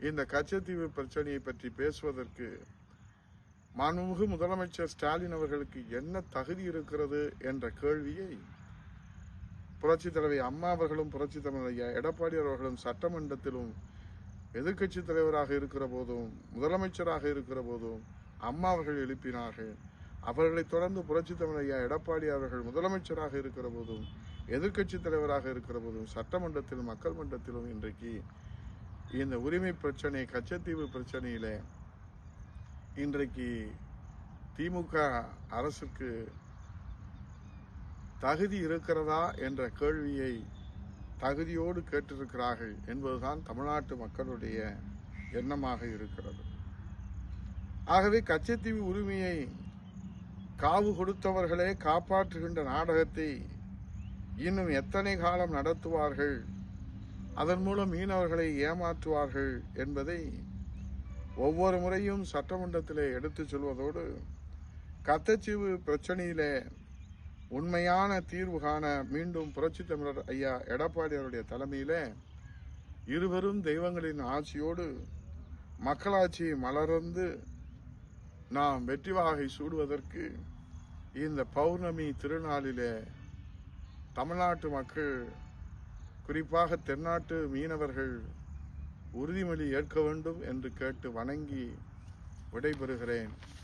இந்த கச்சத்தீவு பிரச்சனையை பற்றி பேசுவதற்கு மாண்புமிகு முதலமைச்சர் ஸ்டாலின் அவர்களுக்கு என்ன தகுதி இருக்கிறது என்ற கேள்வியை புரட்சித் தலைவி அம்மா அவர்களும் புரட்சித் தலைவர் ஐயா எடப்பாடி அவர்களும் சட்டமன்றத்திலும் எதிர்க்கட்சி தலைவராக இருக்கிற போதும் முதலமைச்சராக இருக்கிற போதும் அம்மா அவர்கள் எழுப்பினார்கள். அவர்களைத் தொடர்ந்து புரட்சி தலைவர் ஐயா எடப்பாடி அவர்கள் முதலமைச்சராக இருக்கிற போதும் எதிர்க்கட்சித் தலைவராக இருக்கிற போதும் சட்டமன்றத்திலும் மக்கள் மன்றத்திலும் இன்றைக்கு இந்த உரிமை பிரச்சனை கச்சத்தீவு பிரச்சனையில் இன்றைக்கு திமுக அரசுக்கு தகுதி இருக்கிறதா என்ற கேள்வியை தகுதியோடு கேட்டிருக்கிறார்கள் என்பதுதான் தமிழ்நாட்டு மக்களுடைய எண்ணமாக இருக்கிறது. ஆகவே கச்சத்தீவு உரிமையை காவு கொடுத்தவர்களே காப்பாற்றுகின்ற நாடகத்தை இன்னும் எத்தனை காலம் நடத்துவார்கள் அதன் மூலம் மீனவர்களை ஏமாற்றுவார்கள் என்பதை ஒவ்வொரு முறையும் சட்டமன்றத்திலே எடுத்துச் சொல்வதோடு கத்தச்சீவு பிரச்சனையிலே உண்மையான தீர்வு காண மீண்டும் புரட்சி தமிழர் ஐயா எடப்பாடி அவருடைய தலைமையிலே இருவரும் தெய்வங்களின் ஆட்சியோடு மக்களாட்சி மலர்ந்து நாம் வெற்றி வாகை சூடுவதற்கு இந்த பௌர்ணமி திருநாளிலே தமிழ்நாட்டு மக்கள் குறிப்பாக தென்னாட்டு மீனவர்கள் உறுதிமொழி ஏற்க வேண்டும் என்று கேட்டு வணங்கி விடைபெறுகிறேன்.